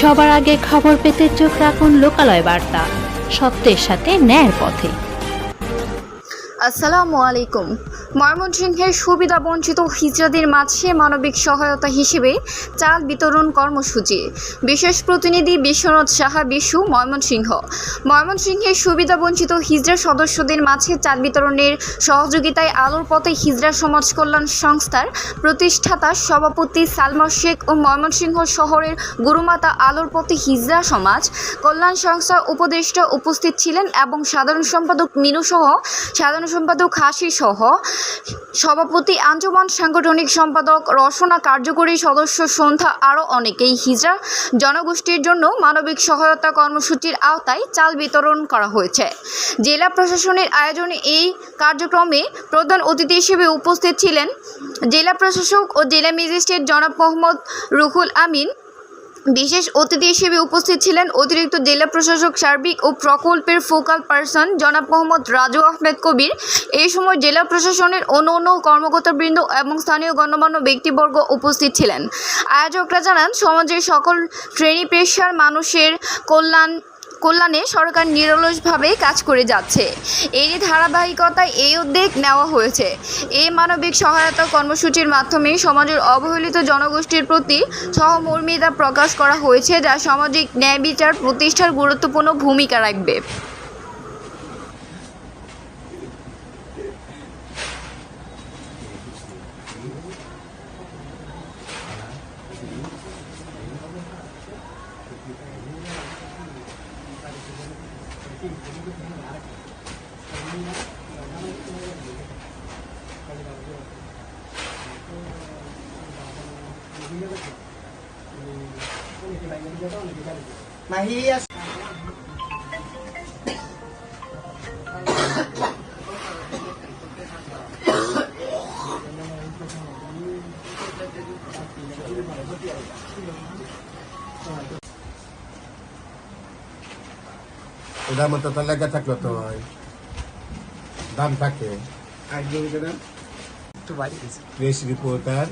সবার আগে খবর পেতে চোখ রাখুন লোকালয় বার্তা। সত্যের সাথে ন্যায়ের পথে। আসসালামু আলাইকুম। ময়মনসিংহের সুবিধা বঞ্চিত হিজড়াদের মাঝে মানবিক সহায়তা হিসেবে চাল বিতরণ কর্মসূচি। বিশেষ প্রতিনিধি বিশ্বনাথ সাহা, বিশু, ময়মনসিংহ। ময়মনসিংহের সুবিধা বঞ্চিত হিজড়া সদস্যদের মাঝে চাল বিতরণের সহযোগিতায় আলোর পথে হিজড়া সমাজ কল্যাণ সংস্থার প্রতিষ্ঠাতা সভাপতি সালমা শেখ ও ময়মনসিংহ শহরের গুরুমাতা আলোর পথে হিজড়া সমাজ কল্যাণ সংস্থা উপদেষ্টা উপস্থিত ছিলেন এবং সাধারণ সম্পাদক মিনু সহ সাধারণ সম্পাদক হাসি সহ সভাপতি আঞ্জুমান সাংগঠনিক সম্পাদক রসনা কার্যকরী সদস্য সন্ধ্যা আরও অনেকেই হিজড়া। জনগোষ্ঠীর জন্য মানবিক সহায়তা কর্মসূচির আওতায় চাল বিতরণ করা হয়েছে। জেলা প্রশাসনের আয়োজনে এই কার্যক্রমে প্রধান অতিথি হিসেবে উপস্থিত ছিলেন জেলা প্রশাসক ও জেলা ম্যাজিস্ট্রেট জনাব মোহাম্মদ রুহুল আমিন বিশেষ অতিথি হিসেবে উপস্থিত ছিলেন অতিরিক্ত জেলা প্রশাসক সার্বিক ও প্রকল্পের ফোকাল পার্সন জনাব মোহাম্মদ রাজু আহমেদ কবির। এই সময় জেলা প্রশাসনের অন্য অন্য কর্মকর্তাবৃন্দ এবং স্থানীয় গণ্যমান্য ব্যক্তিবর্গ উপস্থিত ছিলেন। আয়োজকরা জানান, সমাজের সকল শ্রেণি পেশার মানুষের কল্যাণ কল্যাণে সরকার নিরলসভাবে কাজ করে যাচ্ছে। এরই ধারাবাহিকতায় এই উদ্যোগ নেওয়া হয়েছে। এই মানবিক সহায়তা কর্মসূচির মাধ্যমে সমাজের অবহেলিত জনগোষ্ঠীর প্রতি সহমর্মিতা প্রকাশ করা হয়েছে, যা সামাজিক ন্যায় বিচার প্রতিষ্ঠার গুরুত্বপূর্ণ ভূমিকা রাখবে। 妈呀 এটার মতো তো লেগে থাকল তো দাম থাকে। একটু বাড়ি রিপোর্টার